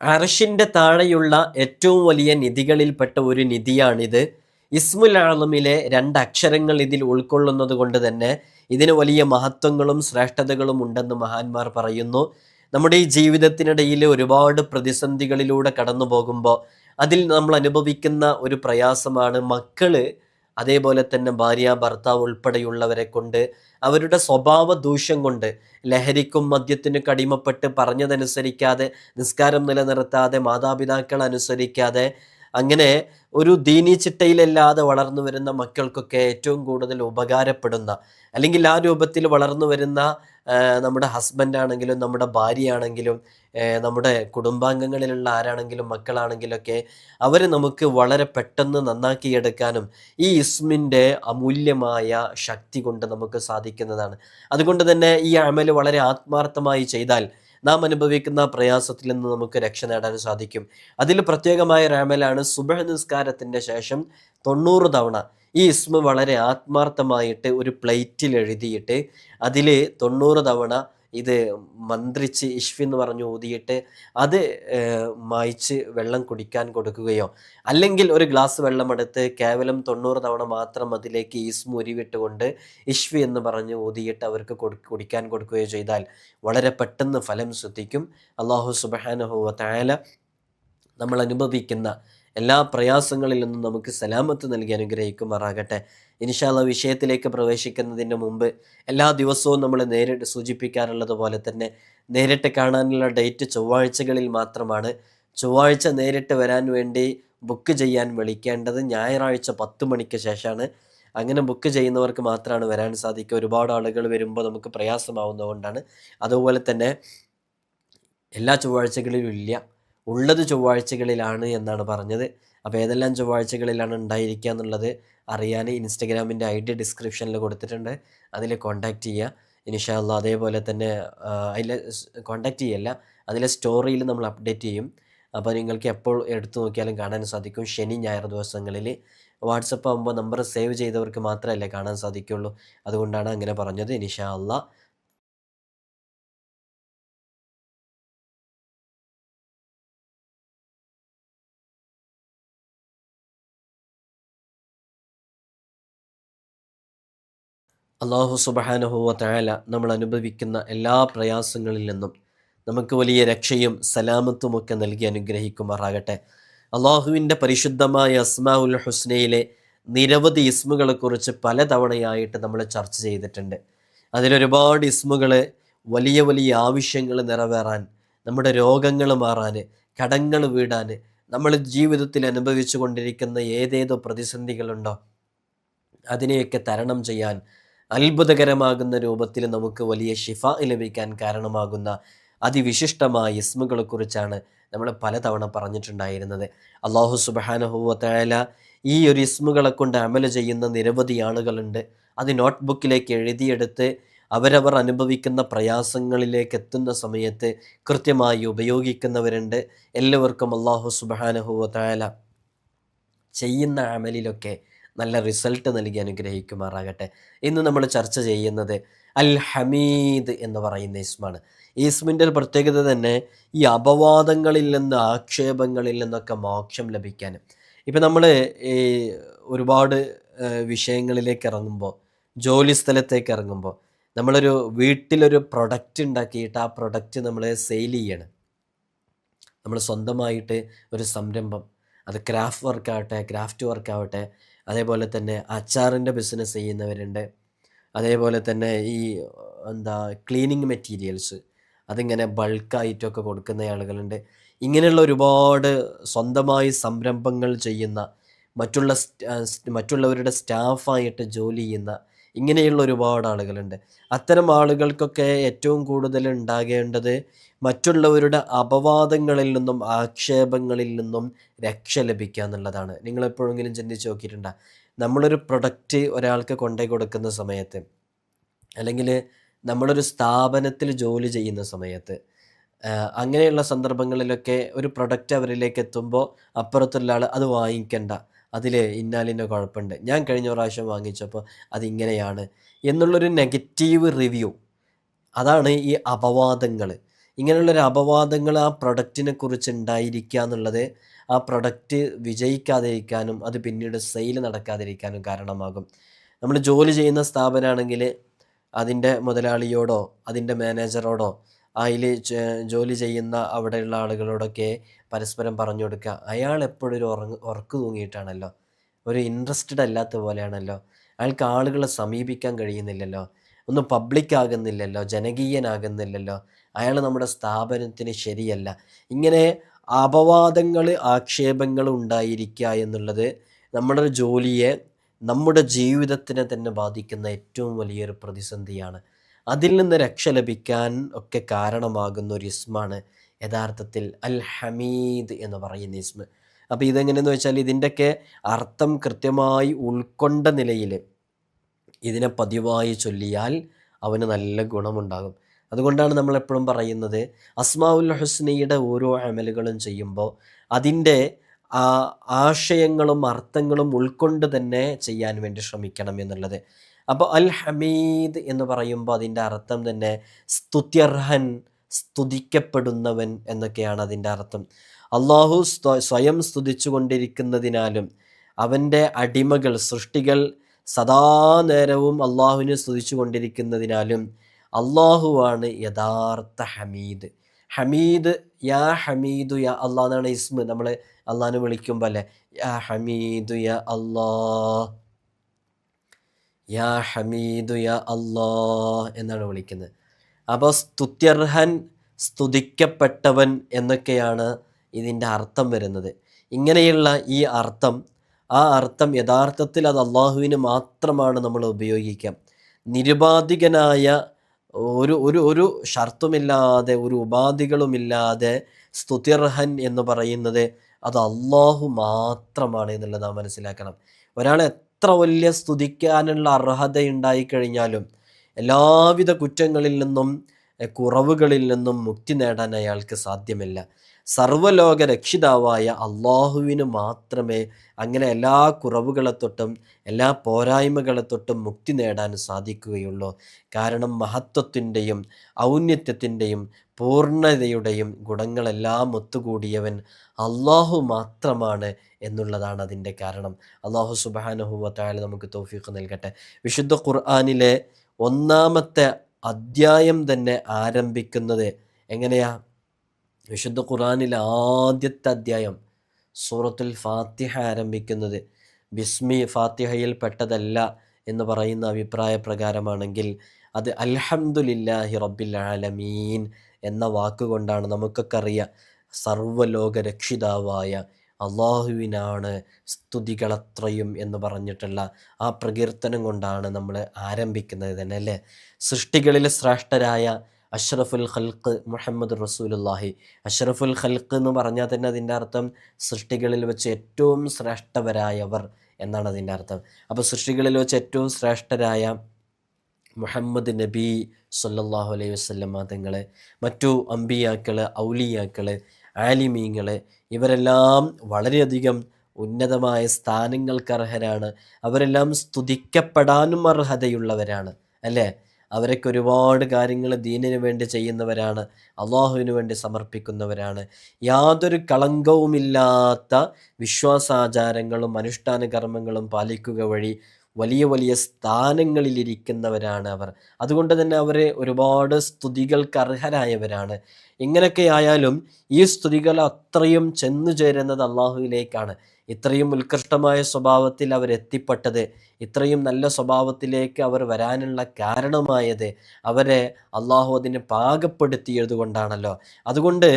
അർഷിന്റെ താഴെയുള്ള ഏറ്റവും വലിയ നിധികളിൽപ്പെട്ട ഒരു നിധിയാണിത്. ഇസ്മുൽ ആളമിലെ രണ്ട് അക്ഷരങ്ങൾ ഇതിൽ ഉൾക്കൊള്ളുന്നത് കൊണ്ട് തന്നെ ഇതിന് വലിയ മഹത്വങ്ങളും ശ്രേഷ്ഠതകളും ഉണ്ടെന്ന് മഹാന്മാർ പറയുന്നു. നമ്മുടെ ഈ ജീവിതത്തിനിടയിൽ ഒരുപാട് പ്രതിസന്ധികളിലൂടെ കടന്നു പോകുമ്പോൾ അതിൽ നമ്മൾ അനുഭവിക്കുന്ന ഒരു പ്രയാസമാണ് മക്കൾ അതേപോലെ തന്നെ ഭാര്യ ഭർത്താവ് ഉൾപ്പെടെയുള്ളവരെ കൊണ്ട് അവരുടെ സ്വഭാവ ദൂഷ്യം കൊണ്ട് ലഹരിക്കും മദ്യത്തിനും കടിമപ്പെട്ട് പറഞ്ഞതനുസരിക്കാതെ നിസ്കാരം നിലനിർത്താതെ മാതാപിതാക്കൾ അനുസരിക്കാതെ അങ്ങനെ ഒരു ദീനി ചിട്ടയിലല്ലാതെ വളർന്നു വരുന്ന മക്കൾക്കൊക്കെ ഏറ്റവും കൂടുതൽ ഉപകാരപ്പെടുന്ന അല്ലെങ്കിൽ ആ രൂപത്തിൽ വളർന്നു വരുന്ന നമ്മുടെ ഹസ്ബൻഡ് ആണെങ്കിലും നമ്മുടെ ഭാര്യയാണെങ്കിലും നമ്മുടെ കുടുംബാംഗങ്ങളിലുള്ള ആരാണെങ്കിലും മക്കളാണെങ്കിലൊക്കെ അവർ നമുക്ക് വളരെ പെട്ടെന്ന് നന്നാക്കിയെടുക്കാനും ഈ ഇസ്മിന്റെ അമൂല്യമായ ശക്തി കൊണ്ട് നമുക്ക് സാധിക്കുന്നതാണ്. അതുകൊണ്ട് തന്നെ ഈ അമൽ വളരെ ആത്മാർത്ഥമായി ചെയ്താൽ നാം അനുഭവിക്കുന്ന പ്രയാസത്തിൽ നിന്ന് നമുക്ക് രക്ഷ നേടാൻ സാധിക്കും. അതിൽ പ്രത്യേകമായ ഒരു അമലാണ് സുബഹ നിസ്കാരത്തിന്റെ ശേഷം തൊണ്ണൂറ് തവണ ഈ ഇസ്മ വളരെ ആത്മാർത്ഥമായിട്ട് ഒരു പ്ലേറ്റിൽ എഴുതിയിട്ട് അതിൽ തൊണ്ണൂറ് തവണ ഇത് മന്ത്രിച്ച് ഇഷ്ഫി എന്ന് പറഞ്ഞ് ഊതിയിട്ട് അത് മായ്ച്ച് വെള്ളം കുടിക്കാൻ കൊടുക്കുകയോ അല്ലെങ്കിൽ ഒരു ഗ്ലാസ് വെള്ളം എടുത്ത് കേവലം തൊണ്ണൂറ് തവണ മാത്രം അതിലേക്ക് ഈസ്മ ഉരുവിട്ടുകൊണ്ട് ഇഷ്ഫി എന്ന് പറഞ്ഞ് ഊതിയിട്ട് അവർക്ക് കൊടു കുടിക്കാൻ കൊടുക്കുകയോ ചെയ്താൽ വളരെ പെട്ടെന്ന് ഫലം ശ്രദ്ധിക്കും. അള്ളാഹു സുബഹാനഹുവ തായാല നമ്മൾ അനുഭവിക്കുന്ന എല്ലാ പ്രയാസങ്ങളിൽ നിന്നും നമുക്ക് സലാമത്ത് നൽകി അനുഗ്രഹിക്കുമാറാകട്ടെ. ഇൻഷാല്ല വിഷയത്തിലേക്ക് പ്രവേശിക്കുന്നതിന് മുമ്പ് എല്ലാ ദിവസവും നമ്മൾ നേരിട്ട് സൂചിപ്പിക്കാറുള്ളത് പോലെ തന്നെ നേരിട്ട് കാണാനുള്ള ഡേറ്റ് ചൊവ്വാഴ്ചകളിൽ മാത്രമാണ്. ചൊവ്വാഴ്ച നേരിട്ട് വരാൻ വേണ്ടി ബുക്ക് ചെയ്യാൻ വിളിക്കേണ്ടത് ഞായറാഴ്ച പത്ത് മണിക്ക് ശേഷമാണ്. അങ്ങനെ ബുക്ക് ചെയ്യുന്നവർക്ക് മാത്രമാണ് വരാൻ സാധിക്കുക. ഒരുപാട് ആളുകൾ വരുമ്പോൾ നമുക്ക് പ്രയാസമാവുന്നതുകൊണ്ടാണ്. അതുപോലെ തന്നെ എല്ലാ ചൊവ്വാഴ്ചകളിലും ഇല്ല. ഉള്ളത് ചൊവ്വാഴ്ചകളിലാണ് എന്നാണ് പറഞ്ഞത്. അപ്പോൾ ഏതെല്ലാം ചൊവ്വാഴ്ചകളിലാണ് ഉണ്ടായിരിക്കുക എന്നുള്ളത് അറിയാൻ ഇൻസ്റ്റഗ്രാമിന്റെ ഐ ഡി ഡിസ്ക്രിപ്ഷനിൽ കൊടുത്തിട്ടുണ്ട്. അതിൽ കോൺടാക്റ്റ് ചെയ്യുക. ഇനിഷാല്ല അതേപോലെ തന്നെ അതിൽ കോൺടാക്റ്റ് ചെയ്യല്ല. അതിലെ സ്റ്റോറിയിൽ നമ്മൾ അപ്ഡേറ്റ് ചെയ്യും. അപ്പോൾ നിങ്ങൾക്ക് എപ്പോൾ എടുത്തു നോക്കിയാലും കാണാൻ സാധിക്കും. ശനി ഞായർ ദിവസങ്ങളിൽ വാട്സപ്പ് ആകുമ്പോൾ നമ്പർ സേവ് ചെയ്തവർക്ക് മാത്രമല്ലേ കാണാൻ സാധിക്കുള്ളൂ. അതുകൊണ്ടാണ് അങ്ങനെ പറഞ്ഞത്. ഇൻഷാ അള്ളാ അള്ളാഹു സുബഹാനുഹുവ തആല നമ്മൾ അനുഭവിക്കുന്ന എല്ലാ പ്രയാസങ്ങളിൽ നിന്നും നമുക്ക് വലിയ രക്ഷയും സലാമത്തുമൊക്കെ നൽകി അനുഗ്രഹിക്കുമാറാകട്ടെ. അള്ളാഹുവിന്റെ പരിശുദ്ധമായ അസ്മാ ഉൽ ഹുസ്നയിലെ നിരവധി ഇസ്മുകളെക്കുറിച്ച് പലതവണയായിട്ട് നമ്മൾ ചർച്ച ചെയ്തിട്ടുണ്ട്. അതിലൊരുപാട് ഇസ്മുകൾ വലിയ വലിയ ആവശ്യങ്ങൾ നിറവേറാൻ നമ്മുടെ രോഗങ്ങൾ മാറാൻ കടങ്ങൾ വീടാൻ നമ്മൾ ജീവിതത്തിൽ അനുഭവിച്ചു കൊണ്ടിരിക്കുന്ന ഏതേതോ പ്രതിസന്ധികളുണ്ടോ? അതിനെയൊക്കെ തരണം ചെയ്യാൻ അത്ഭുതകരമാകുന്ന രൂപത്തിൽ നമുക്ക് വലിയ ഷിഫ ലഭിക്കാൻ കാരണമാകുന്ന അതിവിശിഷ്ടമായ ഇസ്മുകളെക്കുറിച്ചാണ് നമ്മൾ പലതവണ പറഞ്ഞിട്ടുണ്ടായിരുന്നത്. അള്ളാഹു സുബാനഹുവല ഈ ഒരു ഇസ്മുകളെ കൊണ്ട് അമല ചെയ്യുന്ന നിരവധി ആളുകളുണ്ട്. അത് നോട്ട്ബുക്കിലേക്ക് എഴുതിയെടുത്ത് അവരവർ അനുഭവിക്കുന്ന പ്രയാസങ്ങളിലേക്ക് എത്തുന്ന സമയത്ത് കൃത്യമായി ഉപയോഗിക്കുന്നവരുണ്ട്. എല്ലാവർക്കും അള്ളാഹു സുബാനഹുവല ചെയ്യുന്ന അമലിലൊക്കെ നല്ല റിസൾട്ട് നൽകി അനുഗ്രഹിക്കുമാറാകട്ടെ. ഇന്ന് നമ്മൾ ചർച്ച ചെയ്യുന്നത് അൽ ഹമീദ് എന്ന് പറയുന്ന ഇസ്മാണ്. ഈ ഇസ്മിന്റെ ഒരു പ്രത്യേകത തന്നെ ഈ അപവാദങ്ങളിൽ നിന്ന് ആക്ഷേപങ്ങളിൽ നിന്നൊക്കെ മോക്ഷം ലഭിക്കാനും ഇപ്പം നമ്മൾ ഈ ഒരുപാട് വിഷയങ്ങളിലേക്ക് ഇറങ്ങുമ്പോൾ ജോലി സ്ഥലത്തേക്ക് ഇറങ്ങുമ്പോൾ നമ്മളൊരു വീട്ടിലൊരു പ്രൊഡക്റ്റ് ഉണ്ടാക്കിയിട്ട് ആ പ്രൊഡക്റ്റ് നമ്മൾ സെയിൽ ചെയ്യണം. നമ്മൾ സ്വന്തമായിട്ട് ഒരു സംരംഭം അത് ക്രാഫ്റ്റ് വർക്കാവട്ടെ ക്രാഫ്റ്റ് വർക്ക് ആവട്ടെ അതേപോലെ തന്നെ അച്ചാറിന്റെ ബിസിനസ് ചെയ്യുന്നവരുണ്ട്. അതേപോലെ തന്നെ ഈ എന്താ ക്ലീനിങ് മെറ്റീരിയൽസ് അതിങ്ങനെ ബൾക്കായിട്ടൊക്കെ കൊടുക്കുന്ന ആളുകളുണ്ട്. ഇങ്ങനെയുള്ള ഒരുപാട് സ്വന്തമായി സംരംഭങ്ങൾ ചെയ്യുന്ന മറ്റുള്ള മറ്റുള്ളവരുടെ സ്റ്റാഫായിട്ട് ജോലി ചെയ്യുന്ന ഇങ്ങനെയുള്ള ഒരുപാട് ആളുകളുണ്ട്. അത്തരം ആളുകൾക്കൊക്കെ ഏറ്റവും കൂടുതൽ ഉണ്ടാകേണ്ടത് മറ്റുള്ളവരുടെ അപവാദങ്ങളിൽ നിന്നും ആക്ഷേപങ്ങളിൽ നിന്നും രക്ഷ ലഭിക്കുക എന്നുള്ളതാണ്. നിങ്ങൾ എപ്പോഴെങ്കിലും ചിന്തിച്ച് നോക്കിയിട്ടുണ്ടോ? നമ്മളൊരു പ്രൊഡക്റ്റ് ഒരാൾക്ക് കൊണ്ടുപോയി കൊടുക്കുന്ന സമയത്ത് അല്ലെങ്കിൽ നമ്മളൊരു സ്ഥാപനത്തിൽ ജോലി ചെയ്യുന്ന സമയത്ത് അങ്ങനെയുള്ള സന്ദർഭങ്ങളിലൊക്കെ ഒരു പ്രൊഡക്റ്റ് അവരിലേക്ക് എത്തുമ്പോൾ അപ്പുറത്തുള്ള ആൾ അത് വാങ്ങിക്കണ്ട. അതിൽ ഇന്നാലിന്റെ കുഴപ്പമുണ്ട്. ഞാൻ കഴിഞ്ഞ പ്രാവശ്യം വാങ്ങിച്ചപ്പോൾ അതിങ്ങനെയാണ് എന്നുള്ളൊരു നെഗറ്റീവ് റിവ്യൂ അതാണ് ഈ അപവാദങ്ങൾ ഇങ്ങനെയുള്ളൊരു അപവാദങ്ങൾ ആ പ്രൊഡക്റ്റിനെ കുറിച്ച് ഉണ്ടായിരിക്കുക എന്നുള്ളത് ആ പ്രൊഡക്റ്റ് വിജയിക്കാതിരിക്കാനും അത് പിന്നീട് സെയിൽ നടക്കാതിരിക്കാനും കാരണമാകും. നമ്മൾ ജോലി ചെയ്യുന്ന സ്ഥാപനമാണെങ്കിൽ അതിന്റെ മുതലാളിയോടോ അതിന്റെ മാനേജറോടോ അതിൽ ജോലി ചെയ്യുന്ന അവിടെയുള്ള ആളുകളോടൊക്കെ പരസ്പരം പറഞ്ഞു കൊടുക്കുക. അയാൾ എപ്പോഴും ഒരു ഉറങ്ങ ഉറക്ക് തൂങ്ങിയിട്ടാണല്ലോ. ഒരു ഇൻട്രസ്റ്റഡ് അല്ലാത്ത പോലെയാണല്ലോ. അയാൾക്ക് ആളുകളെ സമീപിക്കാൻ കഴിയുന്നില്ലല്ലോ. ഒന്ന് പബ്ലിക് ആകുന്നില്ലല്ലോ. ജനകീയനാകുന്നില്ലല്ലോ. അയാൾ നമ്മുടെ സ്ഥാപനത്തിന് ശരിയല്ല. ഇങ്ങനെ അപവാദങ്ങൾ ആക്ഷേപങ്ങൾ ഉണ്ടായിരിക്കുക എന്നുള്ളത് നമ്മുടെ ജോലിയെ നമ്മുടെ ജീവിതത്തിനെ തന്നെ ബാധിക്കുന്ന ഏറ്റവും വലിയൊരു പ്രതിസന്ധിയാണ്. അതിൽ നിന്ന് രക്ഷ ലഭിക്കാൻ ഒക്കെ കാരണമാകുന്ന ഒരു ഇസ്മാണ് യഥാർത്ഥത്തിൽ അൽ ഹമീദ് എന്ന് പറയുന്ന ഇസ്മ. അപ്പോൾ ഇതെങ്ങനെയെന്ന് വെച്ചാൽ ഇതിന്റെയൊക്കെ അർത്ഥം കൃത്യമായി ഉൾക്കൊണ്ട നിലയിൽ ഇതിനെ പതിവായി ചൊല്ലിയാൽ അവന് നല്ല ഗുണമുണ്ടാകും. അതുകൊണ്ടാണ് നമ്മൾ എപ്പോഴും പറയുന്നത് അസ്മാവുൽ ഹുസ്നയുടെ ഓരോ അമലുകളും ചെയ്യുമ്പോൾ അതിന്റെ ആ ആശയങ്ങളും അർത്ഥങ്ങളും ഉൾക്കൊണ്ട് തന്നെ ചെയ്യാൻ വേണ്ടി ശ്രമിക്കണം എന്നുള്ളത്. അപ്പോൾ അൽ ഹമീദ് എന്ന് പറയുമ്പോൾ അതിന്റെ അർത്ഥം തന്നെ സ്തുത്യർഹൻ സ്തുതിക്കപ്പെടുന്നവൻ എന്നൊക്കെയാണ് അതിന്റെ അർത്ഥം. അള്ളാഹു സ്വയം സ്തുതിച്ചു കൊണ്ടിരിക്കുന്നതിനാലും അവന്റെ അടിമകൾ സൃഷ്ടികൾ സദാ നേരവും അള്ളാഹുവിനെ സ്തുതിച്ചു കൊണ്ടിരിക്കുന്നതിനാലും അള്ളാഹുവാണ് യഥാർത്ഥ ഹമീദ്. ഹമീദ് യാ ഹമീദു യാ അള്ളാഹ് എന്നാണ് ഇസ്മ. നമ്മൾ അള്ളാഹിനെ വിളിക്കുമ്പോൾ അല്ലേ? യാ ഹമീദു യാ അള്ളാ യാ ഹമീദു യാ അള്ളാ എന്നാണ് വിളിക്കുന്നത്. അപ്പോൾ സ്തുത്യർഹൻ സ്തുതിക്കപ്പെട്ടവൻ എന്നൊക്കെയാണ് ഇതിന്റെ അർത്ഥം വരുന്നത്. ഇങ്ങനെയുള്ള ഈ അർത്ഥം ആ അർത്ഥം യഥാർത്ഥത്തിൽ അത് അള്ളാഹുവിന് മാത്രമാണ് നമ്മൾ ഉപയോഗിക്കാം. നിരുപാധികനായ ഒരു ഒരു ഒരു ഷർത്തുമില്ലാതെ ഒരു ഉപാധികളുമില്ലാതെ സ്തുതിർഹൻ എന്ന് പറയുന്നത് അത് അള്ളാഹു മാത്രമാണ് എന്നുള്ളത് നാം മനസ്സിലാക്കണം. ഒരാൾ എത്ര വലിയ സ്തുതിക്കാനുള്ള അർഹത ഉണ്ടായിക്കഴിഞ്ഞാലും എല്ലാവിധ കുറ്റങ്ങളിൽ നിന്നും കുറവുകളിൽ നിന്നും മുക്തി നേടാൻ അയാൾക്ക് സാധ്യമല്ല. സർവലോക രക്ഷിതാവായ അള്ളാഹുവിന് മാത്രമേ അങ്ങനെ എല്ലാ കുറവുകളെ തൊട്ടും എല്ലാ പോരായ്മകളെ തൊട്ടും മുക്തി നേടാൻ സാധിക്കുകയുള്ളൂ. കാരണം മഹത്വത്തിന്റെയും ഔന്നത്യത്തിന്റെയും പൂർണതയുടെയും ഗുണങ്ങളെല്ലാം ഒത്തുകൂടിയവൻ അള്ളാഹു മാത്രമാണ് എന്നുള്ളതാണ് അതിന്റെ കാരണം. അള്ളാഹു സുബാനുഹുവത്തായാലും നമുക്ക് തോഫീഖ് നൽകട്ടെ. വിശുദ്ധ ഖുർആാനിലെ ഒന്നാമത്തെ അദ്ധ്യായം തന്നെ ആരംഭിക്കുന്നത് എങ്ങനെയാ? വിശുദ്ധ ഖുറാനിലെ ആദ്യത്തെ അധ്യായം സൂറത്തുൽ ഫാത്തിഹ ആരംഭിക്കുന്നത്. ബിസ്മി ഫാത്തിഹയിൽ പെട്ടതല്ല എന്ന് പറയുന്ന അഭിപ്രായ പ്രകാരമാണെങ്കിൽ അത് അൽഹംദുലില്ലാഹി റബ്ബിൽ ആലമീൻ എന്ന വാക്കുകൊണ്ടാണ് നമുക്കൊക്കെ അറിയാം. സർവലോക രക്ഷിതാവായ അള്ളാഹുവിനാണ് സ്തുതികളത്രയും എന്ന് പറഞ്ഞിട്ടുള്ള ആ പ്രകീർത്തനം കൊണ്ടാണ് നമ്മൾ ആരംഭിക്കുന്നത് തന്നെ അല്ലേ? സൃഷ്ടികളിൽ ശ്രേഷ്ഠരായ അഷ്റഫുൽ ഖൽക്ക് മുഹമ്മദ് റസൂലുല്ലാഹി അഷ്റഫുൽ ഖൽക്ക് എന്ന് പറഞ്ഞാൽ തന്നെ അതിന്റെ അർത്ഥം സൃഷ്ടികളിൽ വെച്ച് ഏറ്റവും ശ്രേഷ്ഠവരായവർ എന്നാണ് അതിന്റെ അർത്ഥം. അപ്പോൾ സൃഷ്ടികളിൽ വെച്ച് ഏറ്റവും ശ്രേഷ്ഠരായ മുഹമ്മദ് നബി സല്ലാഹു അലൈഹി വസ്ലമ തങ്ങൾ മറ്റു അമ്പിയാക്കൾ ഔലിയാക്കൾ ആലിമീങ്ങൾ ഇവരെല്ലാം വളരെയധികം ഉന്നതമായ സ്ഥാനങ്ങൾക്ക് അർഹരാണ്. അവരെല്ലാം സ്തുതിക്കപ്പെടാനും അർഹതയുള്ളവരാണ് അല്ലേ? അവരൊക്കെ ഒരുപാട് കാര്യങ്ങൾ ദീനിന് വേണ്ടി ചെയ്യുന്നവരാണ് അള്ളാഹുവിന് വേണ്ടി സമർപ്പിക്കുന്നവരാണ്. യാതൊരു കളങ്കവുമില്ലാത്ത വിശ്വാസാചാരങ്ങളും അനുഷ്ഠാന കർമ്മങ്ങളും പാലിക്കുക വഴി വലിയ വലിയ സ്ഥാനങ്ങളിലിരിക്കുന്നവരാണ് അവർ. അതുകൊണ്ട് തന്നെ അവർ ഒരുപാട് സ്തുതികൾക്ക് അർഹരായവരാണ്. ഇങ്ങനെയൊക്കെ ആയാലും ഈ സ്ത്രീകൾ അത്രയും ചെന്നു ചേരുന്നത് അള്ളാഹുവിലേക്കാണ്. ഇത്രയും ഉത്കൃഷ്ടമായ സ്വഭാവത്തിൽ അവരെത്തിപ്പെട്ടത് ഇത്രയും നല്ല സ്വഭാവത്തിലേക്ക് അവർ വരാനുള്ള കാരണമായത് അവരെ അള്ളാഹു അതിനെ പാകപ്പെടുത്തിയത് കൊണ്ടാണല്ലോ അതുകൊണ്ട്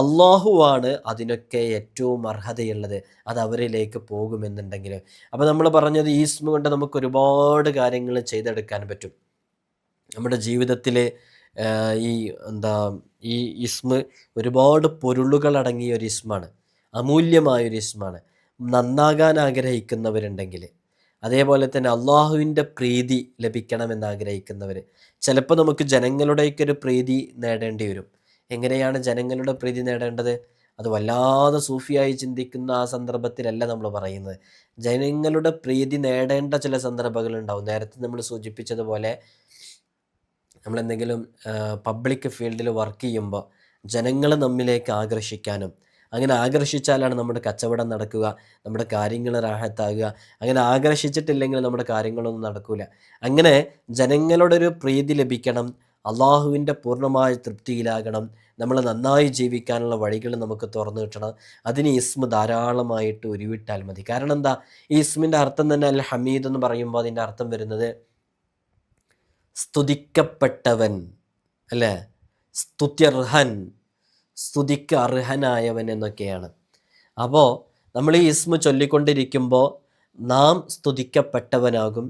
അള്ളാഹുവാണ് അതിനൊക്കെ ഏറ്റവും അർഹതയുള്ളത്. അത് അവരിലേക്ക് പോകുമെന്നുണ്ടെങ്കിൽ. അപ്പോൾ നമ്മൾ പറഞ്ഞത് ഈസ്മ കൊണ്ട് നമുക്ക് ഒരുപാട് കാര്യങ്ങൾ ചെയ്തെടുക്കാൻ പറ്റും. നമ്മുടെ ജീവിതത്തിൽ ഈ എന്താ ഈ ഇസ്മ ഒരുപാട് പൊരുളുകൾ അടങ്ങിയ ഒരു ഇസ്മാണ്. അമൂല്യമായ ഒരു ഇസ്മാണ്. നന്നാകാൻ ആഗ്രഹിക്കുന്നവരുണ്ടെങ്കിൽ അതേപോലെ തന്നെ അള്ളാഹുവിന്റെ പ്രീതി ലഭിക്കണമെന്ന് ആഗ്രഹിക്കുന്നവർ. ചിലപ്പോൾ നമുക്ക് ജനങ്ങളുടെയൊക്കെ ഒരു പ്രീതി നേടേണ്ടി വരും. എങ്ങനെയാണ് ജനങ്ങളുടെ പ്രീതി നേടേണ്ടത്? അത് വല്ലാതെ സൂഫിയായി ചിന്തിക്കുന്ന ആ സന്ദർഭത്തിലല്ല നമ്മൾ പറയുന്നത്. ജനങ്ങളുടെ പ്രീതി നേടേണ്ട ചില സന്ദർഭങ്ങളുണ്ടാവും. നേരത്തെ നമ്മൾ സൂചിപ്പിച്ചതുപോലെ നമ്മൾ എന്തെങ്കിലും പബ്ലിക് ഫീൽഡിൽ വർക്ക് ചെയ്യുമ്പോൾ ജനങ്ങളെ നമ്മിലേക്ക് ആകർഷിക്കാനും അങ്ങനെ ആകർഷിച്ചാലാണ് നമ്മുടെ കച്ചവടം നടക്കുക നമ്മുടെ കാര്യങ്ങൾ റാഹത്താകുക. അങ്ങനെ ആകർഷിച്ചിട്ടില്ലെങ്കിൽ നമ്മുടെ കാര്യങ്ങളൊന്നും നടക്കില്ല അങ്ങനെ ജനങ്ങളോടൊരു പ്രീതി ലഭിക്കണം അള്ളാഹുവിന്റെ പൂർണമായ തൃപ്തിയിലാകണം നമ്മൾ നന്നായി ജീവിക്കാനുള്ള വഴികൾ നമുക്ക് തുറന്നു കിട്ടണം അതിന് ഇസ്മ ധാരാളമായിട്ട് ഉരുവിട്ടാൽ മതി. കാരണം എന്താ? ഈ ഇസ്മിന്റെ അർത്ഥം തന്നെ അൽ ഹമീദ് എന്ന് പറയുമ്പോൾ അതിന്റെ അർത്ഥം വരുന്നത് സ്തുതിക്കപ്പെട്ടവൻ അല്ലേ? സ്തുത്യർഹൻ സ്തുതിക്ക് അർഹനായവൻ എന്നൊക്കെയാണ്. അപ്പോൾ നമ്മൾ ഈ ഇസ്മു ചൊല്ലിക്കൊണ്ടിരിക്കുമ്പോൾ നാം സ്തുതിക്കപ്പെട്ടവനാകും